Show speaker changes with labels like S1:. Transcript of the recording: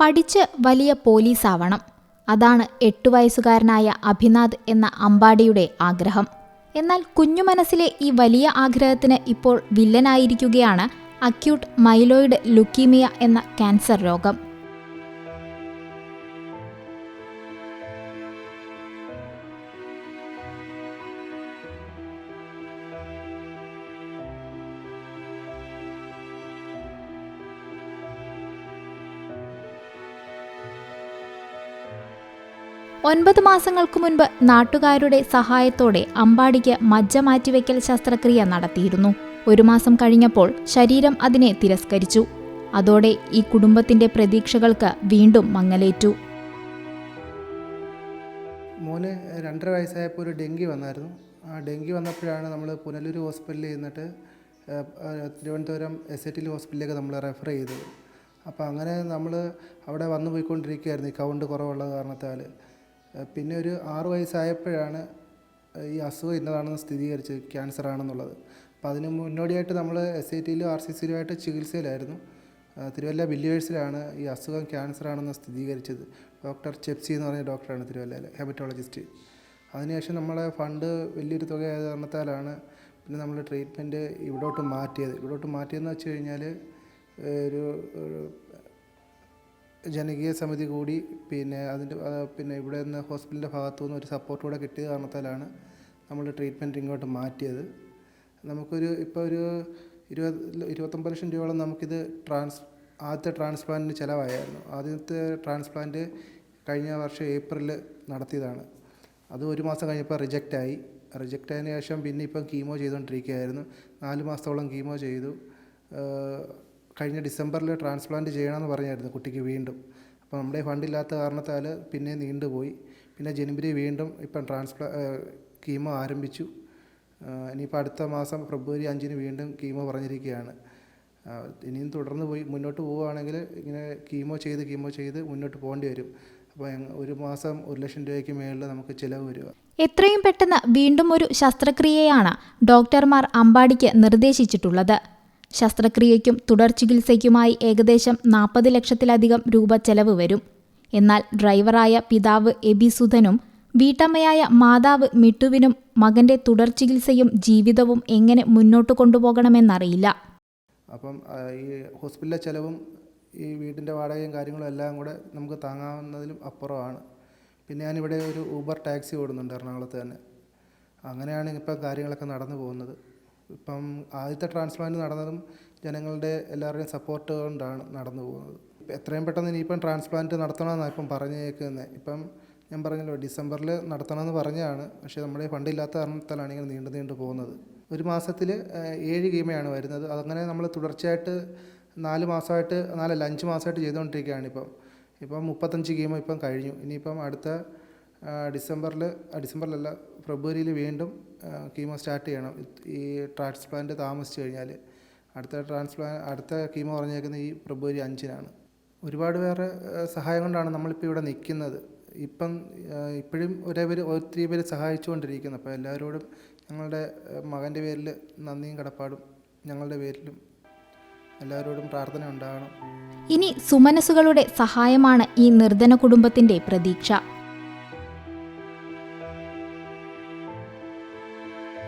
S1: പഠിച്ച് വലിയ പോലീസാവണം. അതാണ് എട്ടു വയസ്സുകാരനായ അഭിനാഥ് എന്ന അമ്പാടിയുടെ ആഗ്രഹം. എന്നാൽ കുഞ്ഞു മനസ്സിലെ ഈ വലിയ ആഗ്രഹത്തിന് ഇപ്പോൾ വില്ലനായിരിക്കുകയാണ് അക്യൂട്ട് മൈലോയിഡ് ലുക്കീമിയ എന്ന ക്യാൻസർ രോഗം. ഒൻപത് മാസങ്ങൾക്കു മുൻപ് നാട്ടുകാരുടെ സഹായത്തോടെ അമ്പാടിക്ക് മജ്ജ മാറ്റിവെക്കൽ ശസ്ത്രക്രിയ നടത്തിയിരുന്നു. ഒരു മാസം കഴിഞ്ഞപ്പോൾ ശരീരം അതിനെ തിരസ്കരിച്ചു. അതോടെ ഈ കുടുംബത്തിന്റെ പ്രതീക്ഷകൾക്ക് വീണ്ടും മങ്ങലേറ്റു.
S2: മോന് രണ്ടര വയസ്സായപ്പോൾ ഒരു ഡെങ്കി വന്നായിരുന്നു. ആ ഡെങ്കി വന്നപ്പോഴാണ് നമ്മൾ പുനലൂർ ഹോസ്പിറ്റലിൽ ഏഹ്, തിരുവനന്തപുരം എസ് ഐ ടി ഹോസ്പിറ്റലിലേക്ക് നമ്മൾ റെഫർ ചെയ്തത്. അപ്പോൾ അങ്ങനെ നമ്മൾ അവിടെ വന്നു പോയിക്കൊണ്ടിരിക്കുകയായിരുന്നു ഈ കൗണ്ട് കുറവുള്ള കാരണത്താൽ. പിന്നെ ഒരു ആറ് വയസ്സായപ്പോഴാണ് ഈ അസുഖം ഇന്നതാണെന്ന് സ്ഥിരീകരിച്ചത് ക്യാൻസർ ആണെന്നുള്ളത് അപ്പോൾ അതിന് മുന്നോടിയായിട്ട് നമ്മൾ എസ് ഐ ടിയിലും ആർ സി സിയിലുമായിട്ട് ചികിത്സയിലായിരുന്നു. തിരുവല്ല ബില്ലിയേഴ്സിലാണ് ഈ അസുഖം ക്യാൻസർ ആണെന്ന് സ്ഥിരീകരിച്ചത്. ഡോക്ടർ ചെപ്സി എന്ന് പറഞ്ഞ ഡോക്ടറാണ് തിരുവല്ലയിലെ ഹെമറ്റോളജിസ്റ്റ്. അതിനുശേഷം നമ്മളെ ഫണ്ട് വലിയൊരു തുക കാരണത്താലാണ് പിന്നെ നമ്മൾ ട്രീറ്റ്മെന്റ് ഇവിടോട്ട് മാറ്റിയത്. ഇവിടോട്ട് മാറ്റിയെന്ന് വെച്ച് കഴിഞ്ഞാൽ ഒരു ജനകീയ സമിതി കൂടി പിന്നെ അതിന്റെ പിന്നെ ഇവിടെ നിന്ന് ഹോസ്പിറ്റലിന്റെ ഭാഗത്തു നിന്ന് ഒരു സപ്പോർട്ട് കൂടെ കിട്ടിയ കാരണത്താലാണ് നമ്മൾ ട്രീറ്റ്മെന്റ് ഇങ്ങോട്ട് മാറ്റിയത്. നമുക്കൊരു ഇപ്പോൾ ഒരു ഇരുപത് ഇരുപത്തൊമ്പത് ലക്ഷം രൂപയോളം നമുക്കിത് ട്രാൻസ് ആദ്യത്തെ ട്രാൻസ്പ്ലാന്റിന് ചിലവായിരുന്നു. ആദ്യത്തെ ട്രാൻസ്പ്ലാന്റ് കഴിഞ്ഞ വർഷം ഏപ്രിലിൽ നടത്തിയതാണ്. അത് ഒരു മാസം കഴിഞ്ഞപ്പോൾ റിജക്റ്റായി റിജക്റ്റ് ആയതിനു ശേഷം പിന്നെ ഇപ്പം കീമോ ചെയ്തുകൊണ്ടിരിക്കുകയായിരുന്നു. നാല് മാസത്തോളം കീമോ ചെയ്തു. കഴിഞ്ഞ ഡിസംബറിൽ ട്രാൻസ്പ്ലാന്റ് ചെയ്യണമെന്ന് പറഞ്ഞായിരുന്നു കുട്ടിക്ക് വീണ്ടും. അപ്പോൾ നമ്മുടെ ഫണ്ടില്ലാത്ത കാരണത്താൽ പിന്നെ നീണ്ടുപോയി. പിന്നെ ജനുവരി വീണ്ടും ഇപ്പം ട്രാൻസ്പ്ലാ കീമോ ആരംഭിച്ചു. ഇനിയിപ്പോൾ അടുത്ത മാസം ഫെബ്രുവരി അഞ്ചിന് വീണ്ടും കീമോ പറഞ്ഞിരിക്കുകയാണ്. ഇനിയും തുടർന്ന് പോയി മുന്നോട്ട് പോവുകയാണെങ്കിൽ ഇങ്ങനെ കീമോ ചെയ്ത് കീമോ ചെയ്ത് മുന്നോട്ട് പോകേണ്ടി വരും. അപ്പോൾ ഒരു മാസം ഒരു ലക്ഷം രൂപയ്ക്ക് മേളിൽ നമുക്ക് ചിലവ് വരിക.
S1: എത്രയും പെട്ടെന്ന് വീണ്ടും ഒരു ശസ്ത്രക്രിയയാണ് ഡോക്ടർമാർ അമ്പാടിക്ക് നിർദ്ദേശിച്ചിട്ടുള്ളത്. ശസ്ത്രക്രിയയ്ക്കും തുടർ ചികിത്സയ്ക്കുമായി ഏകദേശം നാൽപ്പത് ലക്ഷത്തിലധികം രൂപ ചെലവ് വരും. എന്നാൽ ഡ്രൈവറായ പിതാവ് എബി സുധനും വീട്ടമ്മയായ മാതാവ് മിട്ടുവിനും മകന്റെ തുടർ ചികിത്സയും ജീവിതവും എങ്ങനെ മുന്നോട്ട് കൊണ്ടുപോകണമെന്നറിയില്ല.
S2: അപ്പം ഈ ഹോസ്പിറ്റലിലെ ചെലവും ഈ വീടിന്റെ വാടകയും കാര്യങ്ങളും എല്ലാം കൂടെ നമുക്ക് താങ്ങാവുന്നതിലും അപ്പുറമാണ്. പിന്നെ ഞാനിവിടെ ഒരു ഊബർ ടാക്സി ഓടുന്നുണ്ട് എറണാകുളത്ത് തന്നെ. അങ്ങനെയാണ് ഇപ്പം കാര്യങ്ങളൊക്കെ നടന്നു പോകുന്നത്. ഇപ്പം ആദ്യത്തെ ട്രാൻസ്പ്ലാന്റ് നടന്നതും ജനങ്ങളുടെ എല്ലാവരുടെയും സപ്പോർട്ട് കൊണ്ടാണ് നടന്നു പോകുന്നത്. എത്രയും പെട്ടെന്ന് ഇനിയിപ്പം ട്രാൻസ്പ്ലാന്റ് നടത്തണമെന്നാണ് ഇപ്പം പറഞ്ഞേക്കുന്നത് ഇപ്പം ഞാൻ പറഞ്ഞല്ലോ ഡിസംബറിൽ നടത്തണമെന്ന് പറഞ്ഞതാണ്. പക്ഷേ നമ്മുടെ ഫണ്ടില്ലാത്ത കാരണത്താലാണ് ഇങ്ങനെ നീണ്ടു നീണ്ടു പോകുന്നത്. ഒരു മാസത്തിൽ ഏഴ് ഗീമയാണ് വരുന്നത്. അതങ്ങനെ നമ്മൾ തുടർച്ചയായിട്ട് നാല് മാസമായിട്ട് നാലല്ല അഞ്ച് മാസമായിട്ട് ചെയ്തുകൊണ്ടിരിക്കുകയാണ് ഇപ്പം. ഇപ്പം മുപ്പത്തഞ്ച് ഗീമ ഇപ്പം കഴിഞ്ഞു. ഇനിയിപ്പം അടുത്ത ഡിസംബറിൽ ഡിസംബറിലല്ല ഫെബ്രുവരിയിൽ വീണ്ടും കീമോ സ്റ്റാർട്ട് ചെയ്യണം. ഈ ട്രാൻസ്പ്ലാന്റ് താമസിച്ച് കഴിഞ്ഞാൽ അടുത്ത ട്രാൻസ്പ്ലാൻ അടുത്ത കീമോ പറഞ്ഞേക്കുന്നത് ഈ ഫെബ്രുവരി അഞ്ചിനാണ്. ഒരുപാട് പേരുടെ സഹായം കൊണ്ടാണ് നമ്മളിപ്പോൾ ഇവിടെ നിൽക്കുന്നത് ഇപ്പം ഇപ്പോഴും ഒരേ പേര് ഒത്തിരി പേര് സഹായിച്ചുകൊണ്ടിരിക്കുന്നു. അപ്പോൾ എല്ലാവരോടും ഞങ്ങളുടെ മകന്റെ പേരിൽ നന്ദിയും കടപ്പാടും ഞങ്ങളുടെ പേരിലും എല്ലാവരോടും പ്രാർത്ഥന ഉണ്ടാകണം.
S1: ഇനി സുമനസുകളുടെ സഹായമാണ് ഈ നിർധന കുടുംബത്തിന്റെ പ്രതീക്ഷ.